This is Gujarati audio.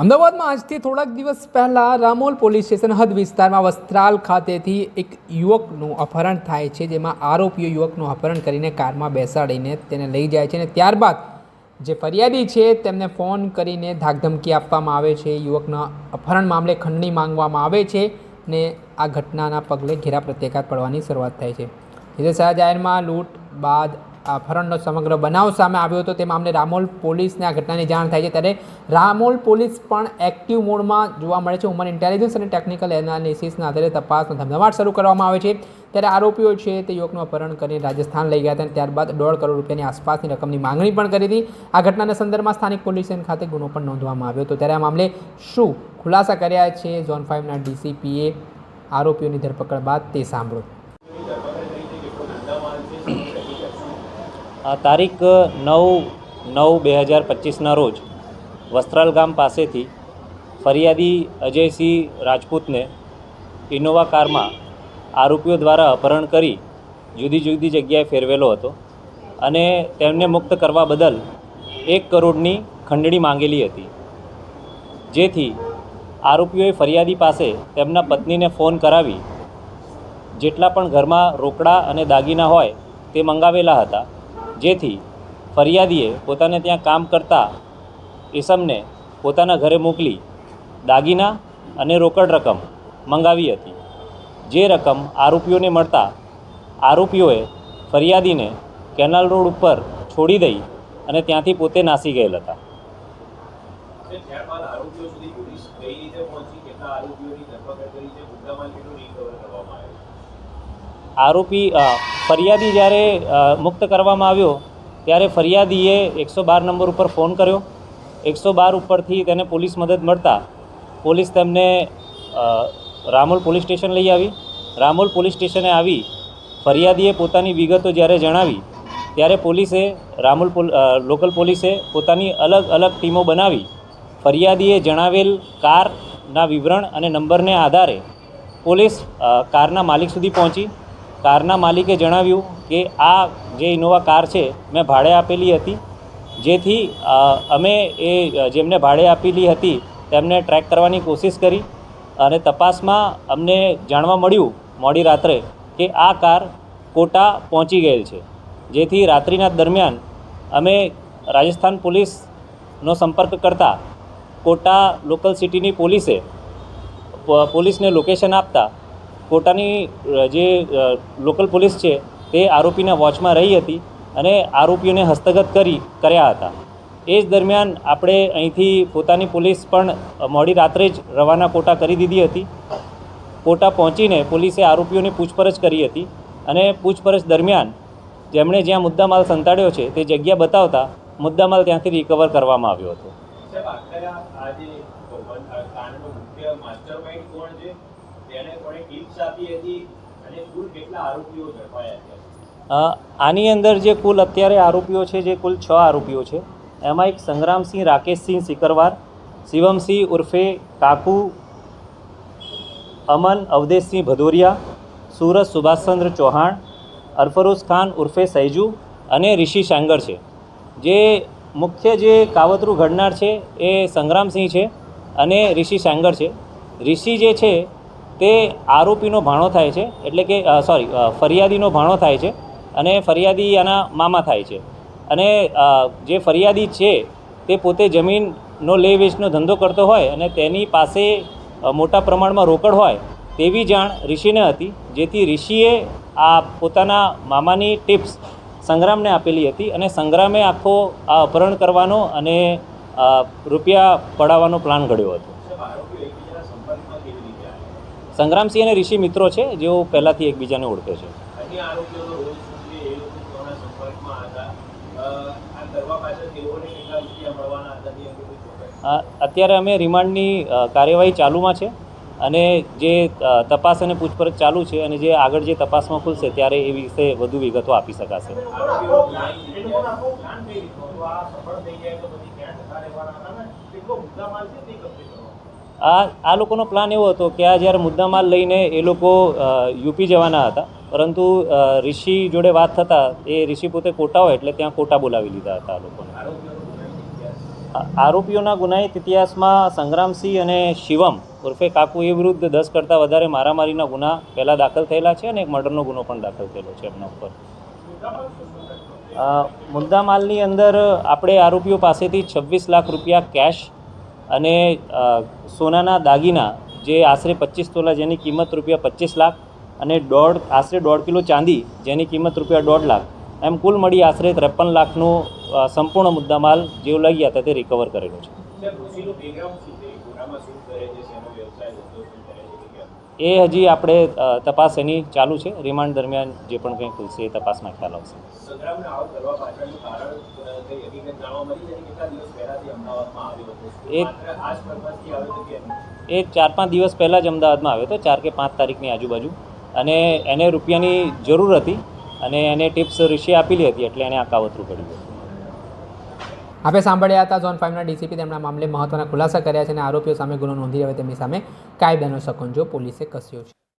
અમદાવાદમાં આજથી થોડાક દિવસ પહેલાં રામોલ પોલીસ સ્ટેશન હદ વિસ્તારમાં વસ્ત્રાલ ખાતેથી એક યુવકનું અપહરણ થાય છે, જેમાં આરોપીઓ યુવકનું અપહરણ કરીને કારમાં બેસાડીને તેને લઈ જાય છે અને ત્યારબાદ જે ફરિયાદી છે તેમને ફોન કરીને ધાકધમકી આપવામાં આવે છે. યુવકના અપહરણ મામલે ખંડણી માંગવામાં આવે છે ને આ ઘટનાના પગલે ઘેરા પ્રત્યાઘાત પડવાની શરૂઆત થાય છે. જે શહેર જાહેરમાં લૂંટ બાદ અપહરણનો સમગ્ર બનાવ સામે આવ્યો હતો. તે મામલે રામોલ પોલીસને આ ઘટનાની જાણ થાય છે. ત્યારે રામોલ પોલીસ પણ એક્ટિવ મોડમાં જોવા મળે છે. ઉમર ઇન્ટેલિજન્સ અને ટેકનિકલ એનાલિસિસના આધારે તપાસનો ધમધમાટ શરૂ કરવામાં આવે છે. ત્યારે આરોપીઓ છે તે યુવકનું અપહરણ કરીને રાજસ્થાન લઈ ગયા હતા ત્યારબાદ દોઢ કરોડ રૂપિયાની આસપાસની રકમની માંગણી પણ કરી હતી. આ ઘટનાના સંદર્ભમાં સ્થાનિક પોલીસ ખાતે ગુનો પણ નોંધવામાં આવ્યો હતો. ત્યારે આ મામલે શું ખુલાસા કર્યા છે? ઝોન ફાઇવના ડીસીપીએ આરોપીઓની ધરપકડ બાદ તે સાંભળો. તારીખ નવ નવ બે હજાર પચીસના રોજ વસ્ત્રાલ ગામ પાસેથી ફરિયાદી અજયસિંહ રાજપૂતને ઇનોવા કારમાં આરોપીઓ દ્વારા અપહરણ કરી જુદી જુદી જગ્યાએ ફેરવેલો હતો અને તેમને મુક્ત કરવા બદલ એક કરોડની ખંડણી માંગેલી હતી. જેથી આરોપીઓએ ફરિયાદી પાસે તેમના પત્નીને ફોન કરાવી, જેટલા પણ ઘરમાં રોકડા અને દાગીના હોય તે મંગાવેલા હતા. જેથી ફરિયાદીએ પોતાને ત્યાં કામ કરતા ઈસમને પોતાના ઘરે મોકલી દાગીના અને રોકડ રકમ મંગાવી હતી. જે રકમ આરોપીઓને મળતા આરોપીઓએ ફરિયાદીને કેનાલ રોડ ઉપર છોડી દઈ અને ત્યાંથી પોતે નાસી ગયેલ હતા. આરોપી ફરિયાદી જ્યારે મુક્ત કરવામાં આવ્યો, ત્યારે ફરિયાદીએ એકસો બાર નંબર ઉપર ફોન કર્યો. એકસો બાર ઉપરથી તેને પોલીસ મદદ મળતા પોલીસ તેમને રામોલ પોલીસ સ્ટેશન લઈ આવી. રામોલ પોલીસ સ્ટેશને આવી, ફરિયાદીએ પોતાની વિગતો જ્યારે જણાવી, ત્યારે પોલીસે રામોલ લોકલ પોલીસે પોતાની અલગ અલગ ટીમો બનાવી, ફરિયાદીએ જણાવેલ કારના વિવરણ અને નંબરને આધારે પોલીસ કારના માલિક સુધી પહોંચી. કારના માલિકે જણાવ્યું કે આ જે ઇનોવા કાર છે, મેં ભાડે આપેલી હતી. જેથી અમે એ જેમને ભાડે આપેલી હતી, તેમને ટ્રેક કરવાની કોશિશ કરી અને તપાસમાં અમને જાણવા મળ્યું, મોડી રાત્રે, કે આ કાર કોટા પહોંચી ગયેલ છે. જેથી રાત્રિના દરમિયાન અમે રાજસ્થાન પોલીસનો સંપર્ક કરતા કોટા લોકલ સિટીની પોલીસે પોલીસને લોકેશન આપતા કોટાની જે લોકલ પોલીસ છે, તે આરોપીના વોચમાં રહી હતી અને આરોપીઓને હસ્તગત કરી કર્યા હતા. એ જ દરમિયાન આપણે અહીંથી પોતાની પોલીસ પણ મોડી રાત્રે જ રવાના કોટા કરી દીધી હતી. કોટા પહોંચીને પોલીસે આરોપીઓની પૂછપરછ કરી હતી અને પૂછપરછ દરમિયાન જેમણે જ્યાં મુદ્દામાલ સંતાડ્યો છે, તે જગ્યા બતાવતા મુદ્દામાલ ત્યાંથી રિકવર કરવામાં આવ્યો હતો. આની અંદર જે કુલ અત્યારે આરોપીઓ છે, જે કુલ છ આરોપીઓ છે, એમાં એક સંગ્રામસિંહ રાકેશસિંહ સિકરવાર શિવમસિંહ ઉર્ફે કાકુ અમન અવધેશસિંહ ભદોરિયા સુરજ સુભાષચંદ્ર ચૌહાણ, અરફરોઝ ખાન ઉર્ફે સૈજુ અને રિષિ શાંગર છે. જે મુખ્ય જે કાવતરું ઘડનાર છે એ સંગ્રામસિંહ છે અને રિષિ શાંગર છે. રિષિ જે છે તે આરોપીનો ભાણો થાય છે, એટલે કે સોરી ફરિયાદીનો ભાણો થાય છે અને ફરિયાદી આના મામા થાય છે. અને જે ફરિયાદી છે તે પોતે જમીનનો લે વેચનો ધંધો કરતો હોય અને તેની પાસે મોટા પ્રમાણમાં રોકડ હોય તેવી જાણ ઋષિને હતી, જેથી ઋષિએ આ પોતાના મામાની ટિપ્સ સંગ્રામને આપેલી હતી અને સંગ્રામે આખો આ અપહરણ કરવાનો અને રૂપિયા પડાવવાનો પ્લાન ઘડ્યો હતો સાહેબ આરોપીઓ એકબીજાના સંપર્કમાં કેવી રીતે આવ્યા સંગ્રામસિંહ અને ઋષિ મિત્રો છે જેઓ પહેલાંથી એકબીજાને ઓળખે છે. અત્યારે અમે રિમાન્ડની કાર્યવાહી ચાલુમાં છે અને જે તપાસ અને પૂછપરછ ચાલુ છે અને જે આગળ જે તપાસમાં ખુલશે ત્યારે એ વિશે વધુ વિગતો આપી શકાશે. આ આ લોકોનો પ્લાન એવો હતો કે આ જ્યારે મુદ્દામાલ લઈને એ લોકો યુપી જવાના હતા. પરંતુ ઋષિ જોડે વાત થતાં એ ઋષિ પોતે કોટા હોય એટલે ત્યાં કોટા બોલાવી લીધા હતા આ લોકોને. આરોપીઓનો ગુનાહિત ઇતિહાસમાં સંગ્રામસિંહ અને શિવમ ઉર્ફે કાકુ એ વિરુદ્ધ દસ કરતાં વધારે મારામારીના ગુના પહેલાં દાખલ થયેલા છે અને એક મર્ડરનો ગુનો પણ દાખલ થયેલો છે એમના ઉપર. મુદ્દામાલની અંદર આપણે આરોપીઓ પાસેથી છવ્વીસ લાખ રૂપિયા કેશ અને સોનાના દાગીના જે આશરે પચીસ તોલા જેની કિંમત રૂપિયા પચીસ લાખ અને દોઢ, આશરે દોઢ કિલો ચાંદી જેની કિંમત રૂપિયા દોઢ લાખ. એમ કુલ મળી આશરે ત્રેપન લાખનું સંપૂર્ણ મુદ્દામાલ જેઓ લઈ ગયા હતા તે રિકવર કરેલો છે. એ હજી આપણે તપાસ એની ચાલુ છે. રિમાન્ડ દરમિયાન જે પણ કંઈ ખુલશે એ તપાસમાં ખ્યાલ આવશે. એ ચાર પાંચ દિવસ પહેલાં જ અમદાવાદમાં આવ્યો હતો ચાર કે પાંચ તારીખની આજુબાજુ. અને એને રૂપિયાની જરૂર હતી અને એને ટિપ્સ ઋષિએ આપેલી હતી એટલે એને આ કાવતરું પડ્યું. હતું આપણે સાંભળ્યા હતા ઝોન ફાઇવના ડીસીપી તેમના મામલે મહત્વના ખુલાસા કર્યા છે અને આરોપીઓ સામે ગુનો નોંધી હવે તેમની સામે કાયદાનો સકંજો પોલીસે કસ્યો છે.